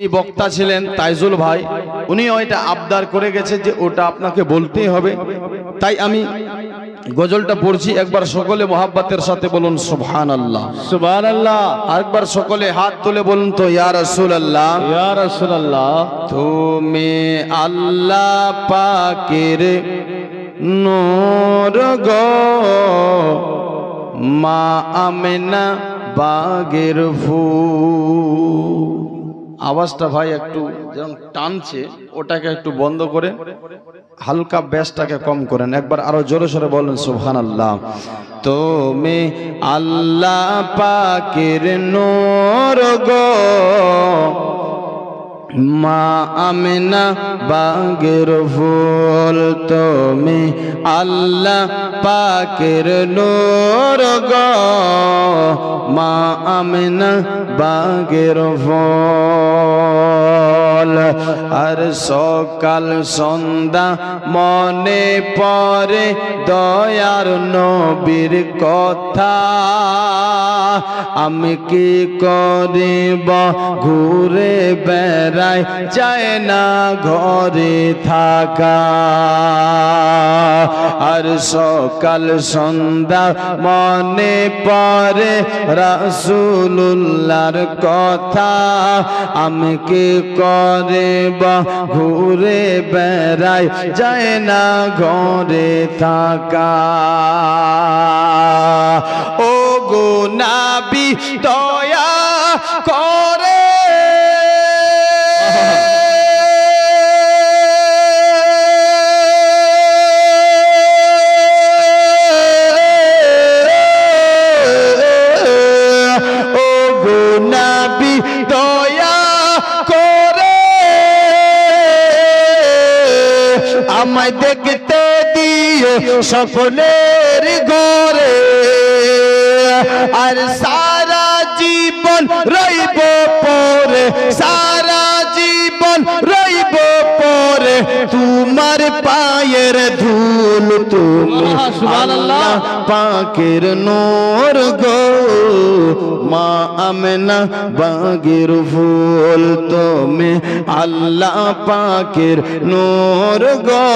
যিনি বক্তা ছিলেন তাইজুল ভাই। উনি ওইটা আবদার করে গেছে যে ওটা আপনাকে বলতেই হবে। তাই আমি গজলটা পড়ছি একবার সকলে মোহাব্বতের সাথে বলুন সুবহান আল্লাহ সুবহান আল্লাহ আরেকবার সকলে হাত তুলে বলুন তো ইয়া রাসূল আল্লাহ ইয়া রাসূলুল্লাহ। তুমি আল্লাহ পাকের নূর গো মা আমেনা বাগের ফুল আওয়াজটা ভাই একটু যেমন টানছে, ওটাকে একটু বন্ধ করে হালকা ব্যাসটাকে কম করেন। একবার আরও জোরে সোরে বলেন সুহান আল্লাহ তুমি আল্লাহ পাকের নোর গো মা আমিনা বাগের ফুল তুমি আল্লাহ পাকের নূর গো। মা আমিনা বাগের ফুল, আর সকাল সন্ধ্যা মনে পরে দয়ার নবীর কথা। আমি কি করিব ঘুরে বেড়াই যায় না ঘরে থাকা। আর সকাল সন্ধ্যা মনে পরে রাসুলুল্লাহর কথা। আমি কি করিব ঘুরে বেড়াই? যায় না ঘরে থাকা। ও গো নাবি, দয়া করে আমায় দেখতে দিয়ে সকলের ঘরে। আর সারা জীবন রইব পরে। সারা পায়ের ধুল তুমি আল্লাহ, পাকের নূর গো। মা আমেনা বাগের ফুল তুমি আল্লাহ পাকের নূর গো।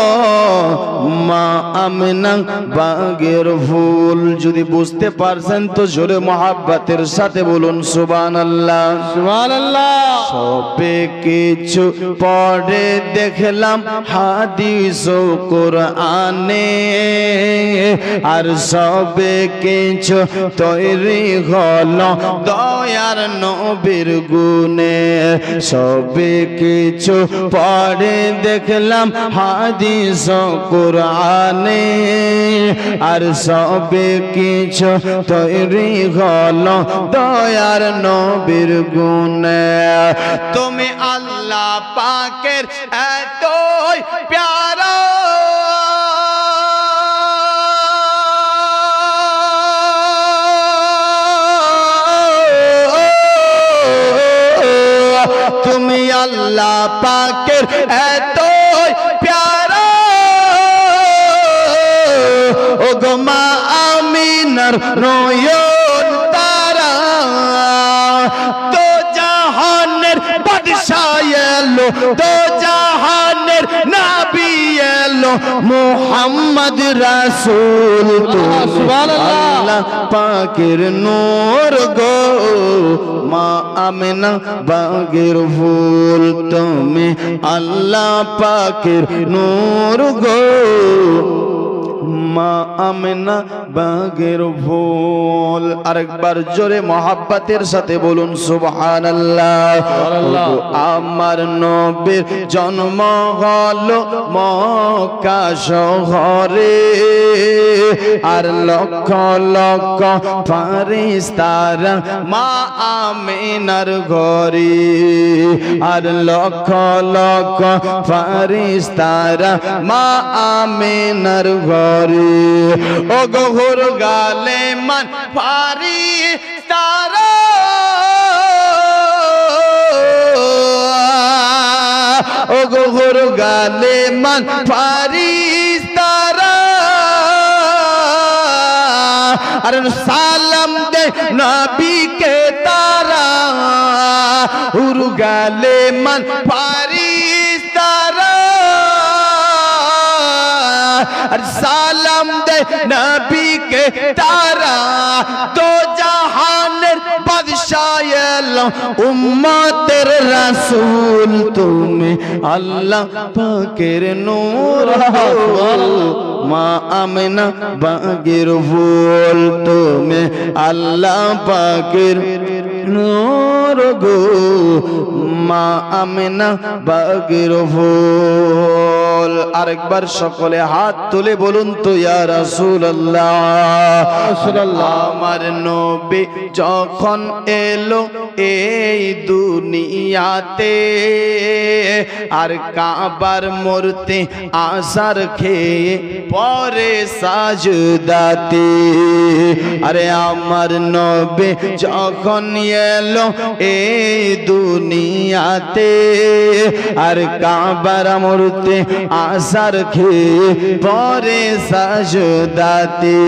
মা আমেনা বাগের ফুল যদি বুঝতে পারছেন তো জোরে মহাব্বাতের সাথে বলুন সুবান আল্লাহ সুবহান আল্লাহ সবে কিছু পরে দেখলাম হাদিস ও কোরআনে আর সবে কিছু তৈরি হলো দয়ার নবীর গুণে। সবে কিছু পরে দেখলাম হাদিস কোরআনে। আর সবে কিছু তৈরি হলো দয়ার নবীর গুণে। তুমি আল্লাহ পাকের এতই প্যারা তুমি আল্লাহ পাকের এত প্যারা। ও গোমা আমিনার নয় তারা। তো জাহানের বাদশাহ এলো, তো এলো মোহাম্মদ রাসুল। আল্লাহ পাকের নোর গো মা আমেনা বাগের ফুল তুমি আল্লাহ পাকের নোর গো মা আমেনা বাগের ফুল আরেকবার জোরে মহাব্বাতের সাথে বলুন সুবহানাল্লাহ। আমার নবীর জন্ম হল মক্কা শহরে। আর লক্ষ লক্ষ ফারিস তারা মা আমিনার ঘরে। আর লক্ষ লক্ষ ফারিস তারা মা আমিনার ঘরে। ও গহর গালে মান ফারিস তারা। ও গোহর গালে মান ফারিস তারা। আর সালাম দে নবীকে তারা। উরগালে মান পারিস আর সালাম দে নবীকে তারা তো জাহানের বাদশাহ এলাম উম্মতের রাসূল তুমি আল্লাহ পাকের নূর হো মা আমেনা বাগের ফুল তুমি আল্লাহ পাকের নূর গো মা আমেনা বাগের ফুল আরেকবার সকলে হাত তুলে বলুন তো ইয়া রাসূলুল্লাহ। রাসূলুল্লাহ। আমার নবী যখন এলো এই দুনিয়াতে আর কাবার মূর্তি আসার খেয়ে পরে সাজদাতে। আরে আমার নবী যখন এলো এই দুনিয়াতে। আর কাবার মূর্তি আসার খেয়ে পরে সাজদাতে।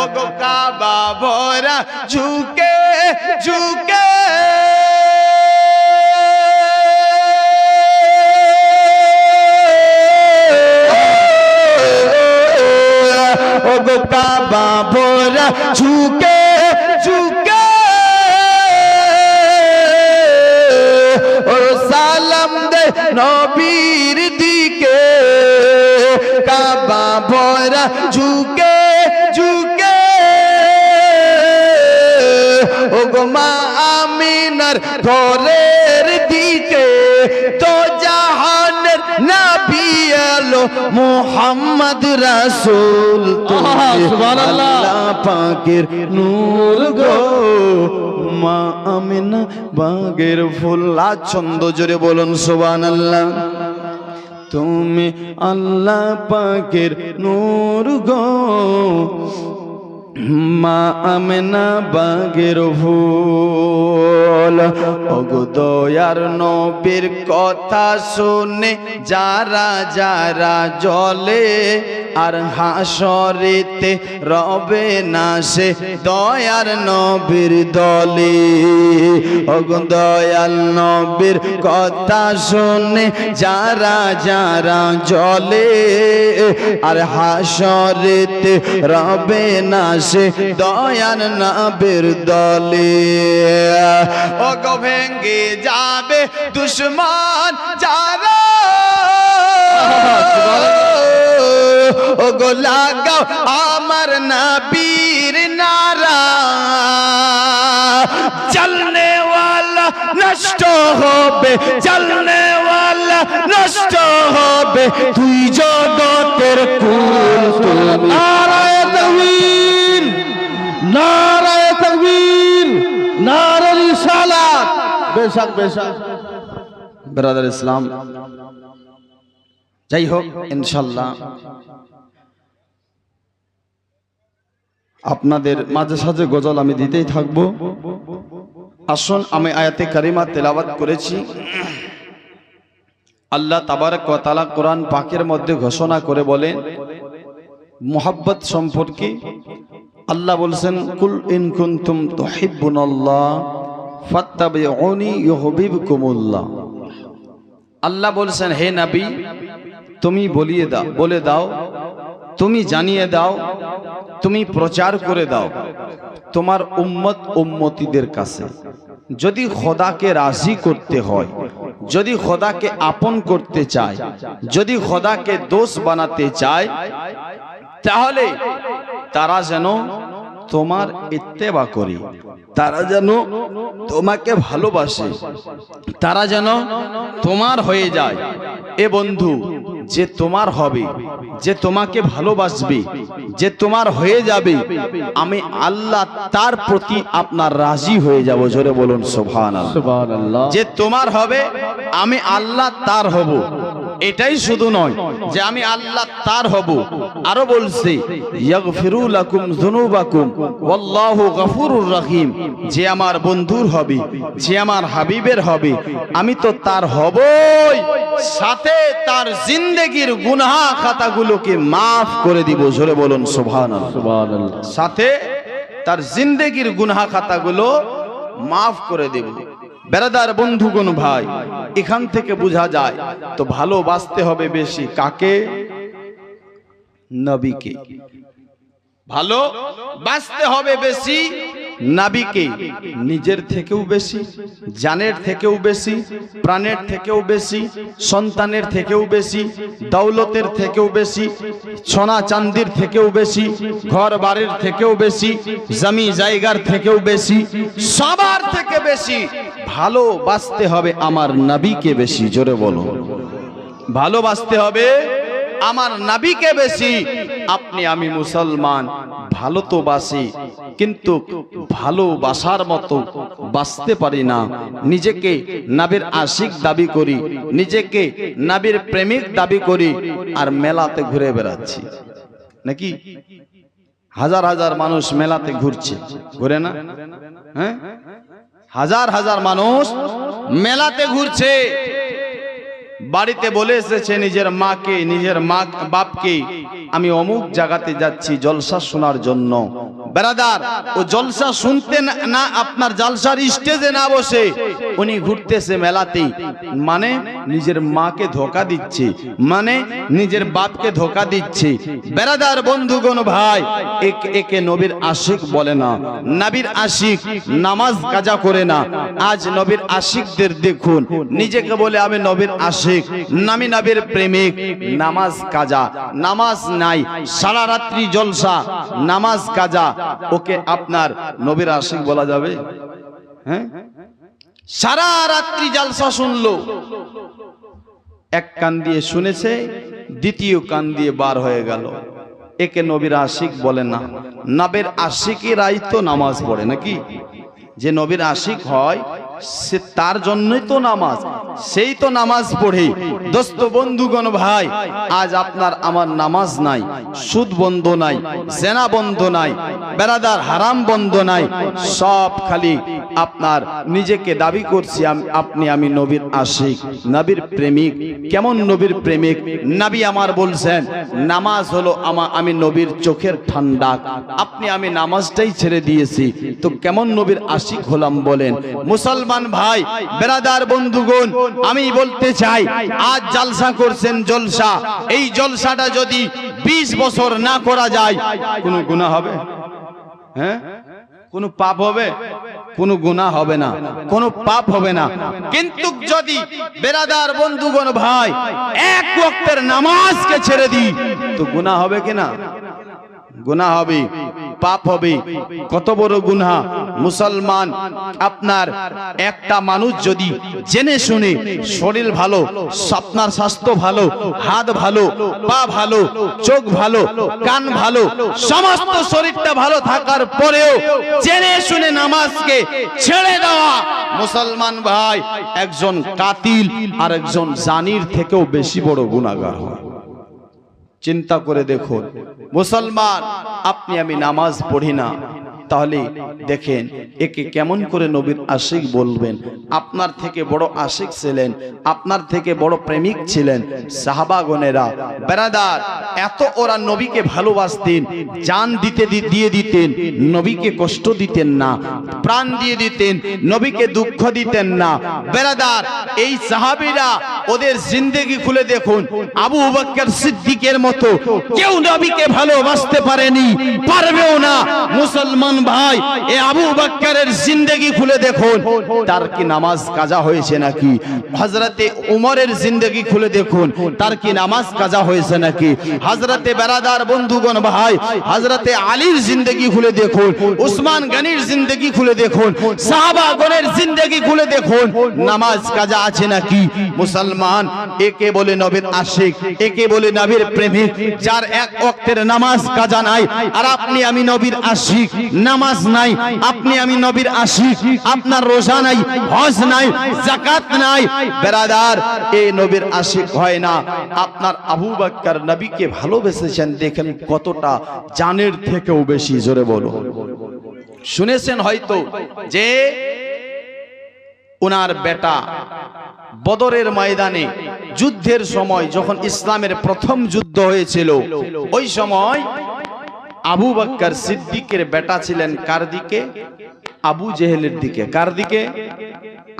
ও গো কাবা ভরা ঝুঁকে ঝুঁকে। কাবা ভরা ঝুঁকে ভরা ঝুঁকে ঝুঁকে। ও গো মা আমিনার ঘরের দিকে তো জাহানের নবী এলো মোহাম্মদ রাসূল সুবহানাল্লাহ। আল্লাহ পাকের নূর গো। মা আমিনা বাগের ফুল ছন্দ জোরে বলুন সুবহানাল্লাহ। তুমি আল্লাহ পাকের নূর গো। মা আমেনা বাগের ফুল অগুদয়ার নবীর কথা শুনে যারা যারা জলে আর হাসরিতে রবে না সে দয়ার নবীর দলে। অগুদয়াল নবীর কথা শুনে যারা যারা জলে আর হাসরেতে রবে না সে দয়ার নবীর দলে ও গো ভেঙ্গে যাবে দুশ্মন যারা ও গো লাগাও আমার নবীর নারা চলনে वाला নষ্ট হবে চলনে वाला নষ্ট হবে তুই জগতের কুল তুমি নারায়ে তাকবীর ব্রাদার ইসলাম, যাই হোক, ইনশাল্লাহ। আপনাদের মাঝে সাঝে গজল আমি দিতেই থাকব। আসুন, আমি আয়াতে কারিমা তেলাবাত করেছি। আল্লাহ তাবার তাআলা কোরআন পাকের মধ্যে ঘোষণা করে বলেন মোহাব্বত সম্পর্কে আল্লাহ বলছেন, কুল ইন কুনতুম তুহিব্বুনাল্লাহ ফাত্তাবিউনি ইউহিব্বুকুমুল্লাহ। আল্লাহ বলছেন, হে নবী, তুমি বলিয়ে দাও, বলে দাও, তুমি জানিয়ে দাও, তুমি প্রচার করে দাও তোমার উম্মত উম্মতিদের কাছে। যদি খোদাকে রাজি করতে হয়, যদি খোদাকে আপন করতে চায়, যদি খোদাকে দোষ বানাতে চায়, তাহলে তারা যেন তোমার ইত্তেবা করি। তারা যেন তোমাকে ভালোবাসে। তারা যেন তোমার হয়ে যায়। এ বন্ধু যে তোমার হবে যে তোমাকে ভালোবাসবে যে তোমার হয়ে যাবে আমি আল্লাহ তার প্রতি আপনার রাজি হয়ে যাব। জোরে বলুন সোভান সুবহানাল্লাহ। যে তোমার হবে আমি আল্লাহ তার হব। এটাই শুধু নয় যে আমি আল্লাহ তার হব। আরও বলছে রহিম। যে আমার বন্ধুর হবে যে আমার হাবিবের হবে আমি তো তার হবই। সাথে তার জিন্দেগির গুনাহ খাতাগুলোকে মাফ করে দিব। জোরে বলুন সুবহানাল্লাহ। সাথে তার জিন্দেগির গুনাহ খাতাগুলো মাফ করে দেব। বেড়াদার বন্ধুগণ ভাই, এখান থেকে বোঝা যায়, তো ভালোবাসতে হবে বেশি কাকে? নবীকে। ভালো বাঁচতে হবে বেশি নাবিকে নিজের থেকেও বেশি, জানের থেকেও বেশি, প্রাণের থেকেও বেশি, সন্তানের থেকেও বেশি, দৌলতের থেকেও বেশি, সোনা চান্দির থেকেও বেশি ঘর বাড়ির থেকেও বেশি, জমি জায়গার থেকেও বেশি, সবার থেকে বেশি ভালোবাসতে হবে আমার নাবিকে বেশি, জোরে বলো। ভালোবাসতে হবে আমার নাবিকে বেশি আপনি আমি মুসলমান, ভালো তো বাসি, কিন্তু ভালোবাসার মতো বাঁচতে পারি না। নিজেকে নাবির আশিক দাবি করি, নিজেকে নাবির প্রেমিক দাবি করি আর মেলাতে ঘুরে বেড়াচ্ছি। নাকি? হাজার হাজার মানুষ মেলাতে ঘুরছে। ঘুরে না? হ্যাঁ? হাজার হাজার মানুষ মেলাতে ঘুরছে। বাড়িতে বলে এসেছে, নিজের মাকে, নিজের মা, বাপকে আমি অমুক জায়গাতে যাচ্ছি জলসা শোনার জন্য। বেড়াদার ও জলসা শুনতে না- আপনার জলসার স্টেজে না বসে। উনি ঘুরতেছে মেলাতেই। মানে নিজের মাকে ধোকা দিচ্ছে। মানে নিজের বাপকে ধোকা দিচ্ছে। বেড়াদার বন্ধুগণ ভাই, একে একে নবীর আশিক বলে না। নাবির আশিক নামাজ কাজা করে না। আজ নবীর আশিকদের দেখুন। নিজেকে বলে আমি নবীর আশিক। নামি নবীর প্রেমিক, নামাজ কাজা, নামাজ নাই, সারা রাত্রি জলসা, নামাজ কাজা, ওকে আপনার নবীর আশিক বলা যাবে? হ্যাঁ? সারা রাত্রি জালসা শুনলো। এক কান দিয়ে শুনেছে, দ্বিতীয় কান দিয়ে বার হয়ে গেল। একে নবীর আশিক বলে না। নবের আশিকেরাই তো নামাজ পড়ে নাকি? যে নবীর আশিক হয়, সে তার জন্যই তো নামাজ। সেই তো নামাজ পড়ে। দোস্ত বন্ধুগণ ভাই, আজ আপনার আমার নামাজ নাই, সুদ বন্ধ নাই সেনা বন্ধ নাই বেড়াদার হারাম বন্ধ নাই, সব খালি আপনার নিজেকে দাবি করছি আপনি আমি নবীর আশিক, নবীর প্রেমিক। কেমন নবীর প্রেমিক? নবী আমার বলছেন, নামাজ হলো আমা আমি নবীর চোখের ঠান্ডা। আপনি আমি নামাজটাই ছেড়ে দিয়েছি। তো কেমন নবীর আশিক হলাম বলেন। মুসলমান ভাই বেড়াদার বন্ধুগণ আমি বলতে চাই, আজ জলসা করছেন জলসা। এই জলসাটা যদি ২০ বছর না করা যায়, কোনো গুনাহ হবে? হ্যাঁ? কোনো পাপ হবে? কোনো গুনাহ হবে না। কোনো পাপ হবে না। কিন্তু যদি বেরাদার বন্ধুগণ ভাই, এক ওয়াক্তের নামাজকে ছেড়ে দিই, তো গুনাহ হবে কিনা? গুনাহ হবে, পাপ হবে। কত বড় গুনাহ। মুসলমান, আপনার একটা মানুষ যদি জেনে শুনে শরীর ভালো আপনার স্বাস্থ্য ভালো, হাত ভালো, পা ভালো, চোখ ভালো, কান ভালো, সমস্ত শরীরটা ভালো থাকার পরেও জেনে শুনে নামাজকে ছেড়ে দেওয়া। মুসলমান ভাই, একজন কাতিল আর একজন জানির থেকেও বেশি বড় গুণাগার হয়। চিন্তা করে দেখুন। মুসলমান আপনি আমি নামাজ পড়ি না। তাহলে দেখেন, একে কেমন করে নবীর আশিক বলবেন? আপনার থেকে বড় আশিক ছিলেন, আপনার থেকে বড় প্রেমিক ছিলেন। সাহাবাগনেরা বেরাদার, এত ওরা নবীকে ভালোবাসতেন, জান দিতে দিয়ে দিতেন, নবীকে কষ্ট দিতেন না, প্রাণ দিয়ে দিতেন, নবীকে দুঃখ দিতেন না। বেরাদার, এই সাহাবিরা ওদের জিন্দেগি খুলে দেখুন, আবু বকর সিদ্দিকের মতো কেউ নবীকে ভালোবাসতে পারেনি, পারবেও না, মুসলমান ভাই, এ আবু বকরের জিন্দেগি খুলে দেখুন। তার কি নামাজ কাজা হয়েছে নাকি? হযরতে উমরের জিন্দেগি খুলে দেখুন, তার কি নামাজ কাজা হয়েছে নাকি? হযরতে বেরাদার বন্ধুগণ ভাই, হযরতে আলীর জিন্দেগি খুলে দেখুন, উসমান গনির জিন্দেগি খুলে দেখুন সাহাবাগণের জিন্দেগি খুলে দেখুন, নামাজ কাজা আছে নাকি? মুসলমান, একে বলে নবীর আশিক, একে বলে নবীর প্রেমিক, যার এক ওয়াক্তের নামাজ কাজা নাই, আর আপনি আমি নবীর আশিক নামাজ নাই, আপনি আমি নবীর আশিক, আপনার রোজা নাই, হজ নাই জাকাত নাই। বেরাদার এই নবীর আশিক হয় না। আপনার আবু বাক্কার নবীকে ভালোবেসেছেন, দেখেন কতটা জানের থেকেও বেশি, জোরে বলো শুনেছেন হয়তো যে ওনার বেটা বদরের ময়দানে যুদ্ধের সময়, যখন ইসলামের প্রথম যুদ্ধ হয়েছিল, ওই সময় আবু বাক্কার সিদ্দিকের বেটা ছিলেন কার দিকে? আবু জেহেলের দিকে। কার দিকে?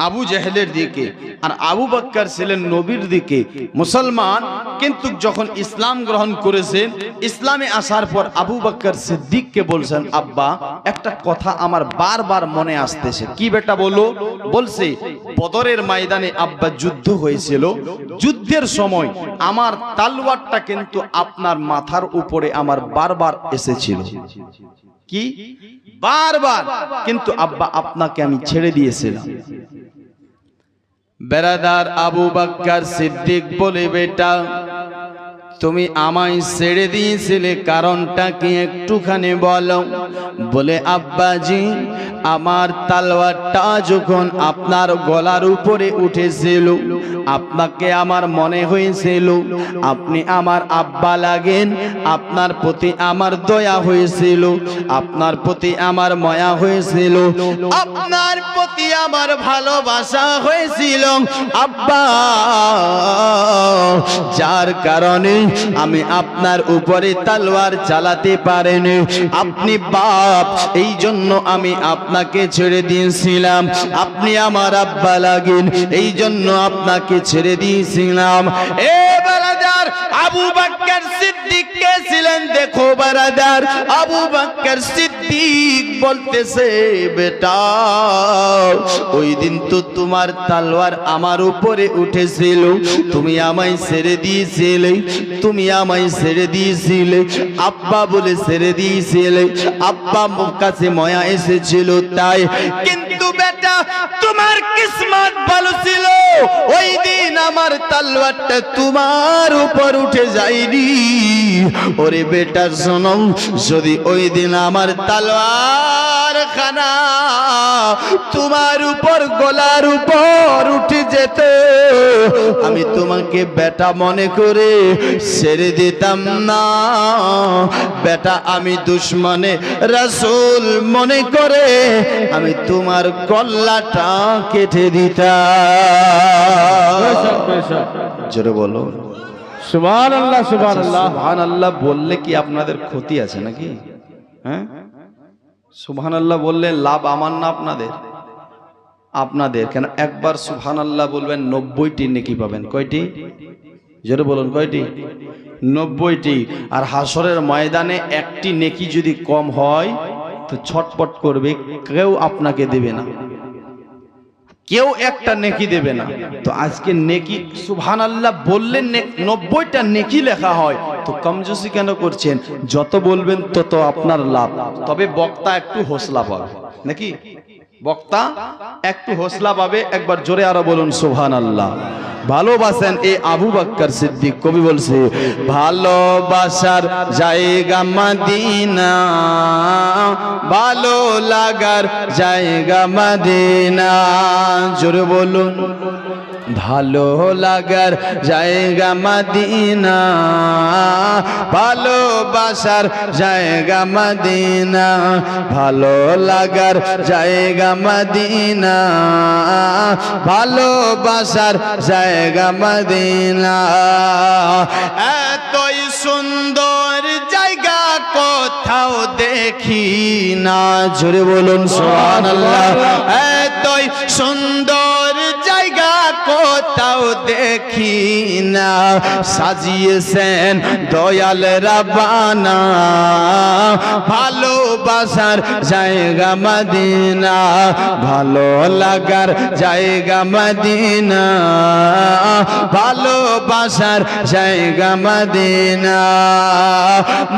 আবু জেহেলের দিকে। আর আবু বাক্কার ছিলেন নবীর দিকে। মুসলমান, কিন্তু যখন ইসলাম গ্রহণ করেছেন, ইসলামে আসার পর আবু বাক্কার সিদ্দিককে বলছেন, আব্বা, একটা কথা আমার বারবার মনে আসতেছে। কি বেটা বলো? বলছে, বদরের ময়দানে আব্বা যুদ্ধ হয়েছিল। যুদ্ধের সময় আমার তালওয়ারটা কিন্তু আপনার মাথার উপরে আমার বারবার এসেছিল। কি? বারবার। কিন্তু আব্বা আপনাকে আমি ছেড়ে দিয়েছিলাম। বেড়াদার আবু বাক্কার সিদ্দিক বলে বেটা তুমি আমায় ছেড়ে দিয়েছিলে কারণটা কি একটুখানি বলো? বলে, আব্বাজি, আমার তালওয়ারটা যখন আপনার গলার উপরে উঠেছিল, আপনাকে আমার মনে হয়েছিল, আপনি আমার আব্বা লাগেন, আপনার প্রতি আমার দয়া হয়েছিল, আপনার প্রতি আমার মায়া হয়েছিল, আপনার প্রতি আমার ভালোবাসা হয়েছিল, আব্বা। যার কারণে আমি আপনার উপরে তালোয়ার চালাতে পারেন। আপনি বাপ, এই জন্য আমি আপনাকে ছেড়ে দিয়েছিলাম। আপনি আমার আব্বা লাগেন, এই জন্য আপনাকে ছেড়ে দিয়েছিলাম। এ বেলাদার আবু বাক্কার সিদ্দিক কে ছিলেন দেখো বারাদার আবু বাক্কার সিদ্দিক বলতেছে, বেটা, ওই দিন তো তোমার তালওয়ার আমার উপরে উঠেছিল। তুমি আমায় ছেড়ে দিয়েছিলে, তুমি আমায় ছেড়ে দিয়েছিলে। আব্বা বলে ছেড়ে দিয়েছিলে, আব্বা কাছে ময়া এসেছিল তাই। কিন্তু বেটা, তোমার কিসমত ভালো ছিল। ওই দিন আমার তালওয়ারটা তোমার উপর উঠে যায়নি। ওরে বেটার শোনো যদি ওই দিন আমার তালওয়ার খানা তোমার উপর গলার উপর উঠে যেত আমি তোমাকে বেটা মনে করে ছেড়ে দিতাম না। বেটা আমি দুশ্মনে রাসূল মনে করে আমি তোমার কল্লাটা কেটে দিতাম। জোরে বলো। সুবহান আল্লাহ সুবহান আল্লাহ সুবহান আল্লাহ বললে কি আপনাদের ক্ষতি আছে নাকি? হ্যাঁ? সুবহান আল্লাহ বললে লাভ আমার না আপনাদের? আপনাদের কেন? একবার সুবহান আল্লাহ বলবেন নব্বইটি নেকি পাবেন। কয়টি? জোরে বলুন কয়টি? নব্বইটি। আর হাসরের ময়দানে একটি নেকি যদি কম হয় তো ছটপট করবে কেউ আপনাকে দেবে না। কেউ একটা নেকি দেবে না। তো আজকে নেকি সুহান আল্লাহ বললে নব্বইটা নেকি লেখা হয়। তো কমজোসি কেন করছেন? যত বলবেন তত আপনার লাভ। তবে বক্তা একটু হোসলা পাবে। নাকি? বক্তা, একটু হোসলা পাবে, একবার জোরে আরও বলুন সোহান আল্লাহ ভালোবাসেন এই আবু বাক্কার সিদ্দিক, কবি বলছে, ভালোবাসার জায়গা মাদিনা, ভালো লাগার জায়গা মাদিনা। জোরে বলুন। ভালো লাগার জায়গা মাদিনা, ভালোবাসার জায়গা মাদিনা, ভালো লাগার জায়গা মাদিনা, ভালোবাসার জায়গা মাদিনা। এতই সুন্দর জায়গা কোথাও দেখি না। জোরে বলুন সোহান আল্লাহ দেখি না সাজিয়েছেন দয়াল রাবানা ভালোবাসার জায়গা মদিনা, ভালো লাগার জায়গা মদিনা। ভালোবাসার জায়গা মদিনা।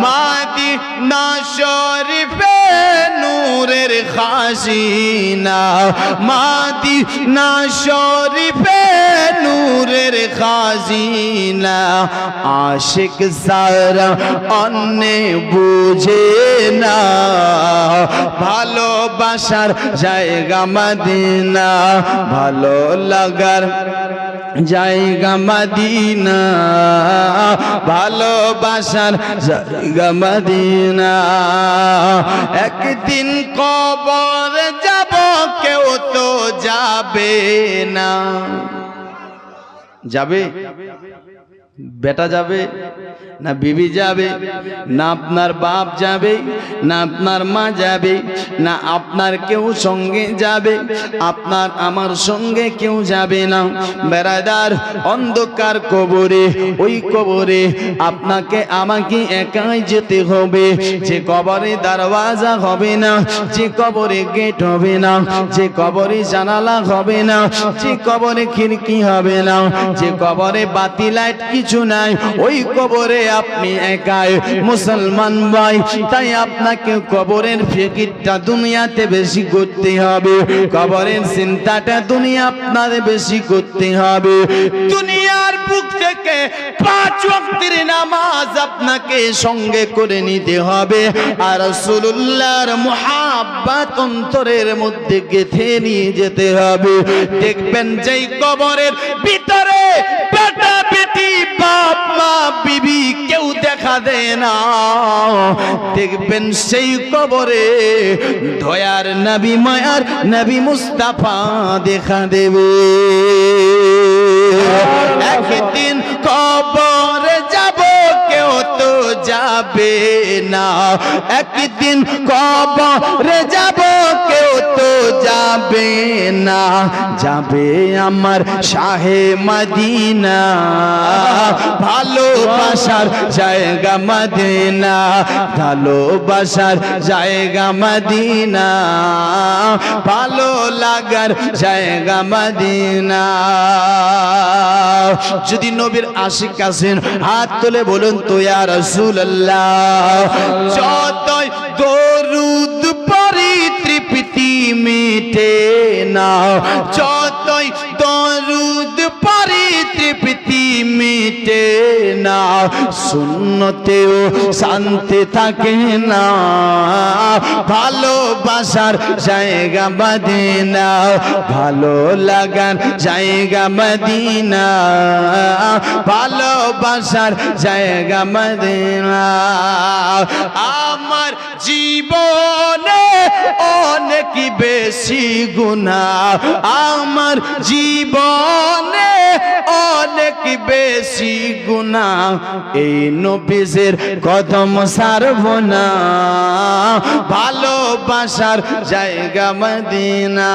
মাদিনা শরীফে নূরের খাসিনা মাদিনা শরীফে নূরের খাজিনা। আশিক সারা অন্য বুঝে না, ভালোবাসার জায়গা মদিনা, ভালো লাগার জায়গা মদিনা, ভালোবাসার জায়গা মদিনা। একদিন কবর যাব কেউ তো যাবে না। যাবে? বেটা যাবে, না বিবি যাবে, না আপনার বাপ যাবে, না আপনার মা যাবে, না আপনার কেউ সঙ্গে যাবে, আপনার আমার সঙ্গে কেউ যাবে না। বেড়াদার অন্ধকার কবরে, ওই কবরে আপনাকে আমাকে একাই যেতে হবে। যে কবরে দরওয়াজা হবে না, যে কবরে গেট হবে না, যে কবরে জানালা হবে না, যে কবরে খিড়কি হবে না, যে কবরে বাতি লাইট কিছু নাই। ওই কবরে আপনি একাই মুসলমান ভাই। তাই আপনাকে কবরের ফিকিরটা দুনিয়াতে বেশি করতে হবে। কবরের চিন্তাটা দুনিয়া আপনার বেশি করতে হবে। দুনিয়ার বুক থেকে পাঁচ ওয়াক্তের নামাজ আপনাকে সঙ্গে করে নিতে হবে। আর রসুল্লাহর মুহাব্বাত অন্তরের মধ্যে গেথে নিয়ে যেতে হবে। দেখবেন যেই কবরের ভিতরে বেটা বেটি, বাপ, মা, বিবি কেউ দেখা দেয় না। দেখবেন সেই কবরে দয়ার নবী, মায়ার নবী মুস্তাফা দেখা দেবে। একদিন কবরে যাব, কেউ তো যাবে না। একদিন কবরে যাব তো যাবে না, যাবে আমার শাহে মদিনা। ভালোবাসার জায়গা মদিনা, ভালোবাসার জায়গা মদিনা। ভালো লাগার জায়গা মদিনা। যদি নবীর আশিক আছেন হাত তুলে বলুন তো, ইয়া রাসূলুল্লাহ, যতই দরুদ মিটে না। যতই দরুদ পরি তৃপ্তি না শূন্যতেও শান্তি থাকে না। ভালোবাসার জায়গা মদিনা, ভালো লাগার জায়গা মদিনা। ভালোবাসার জায়গা মদিনা। আমার জীবনে অনেক বেশি গুণা আমার জীবনে অনেক বেশি গুণা। এই নবীজের কদম সারব না। ভালোবাসার জায়গা মদিনা।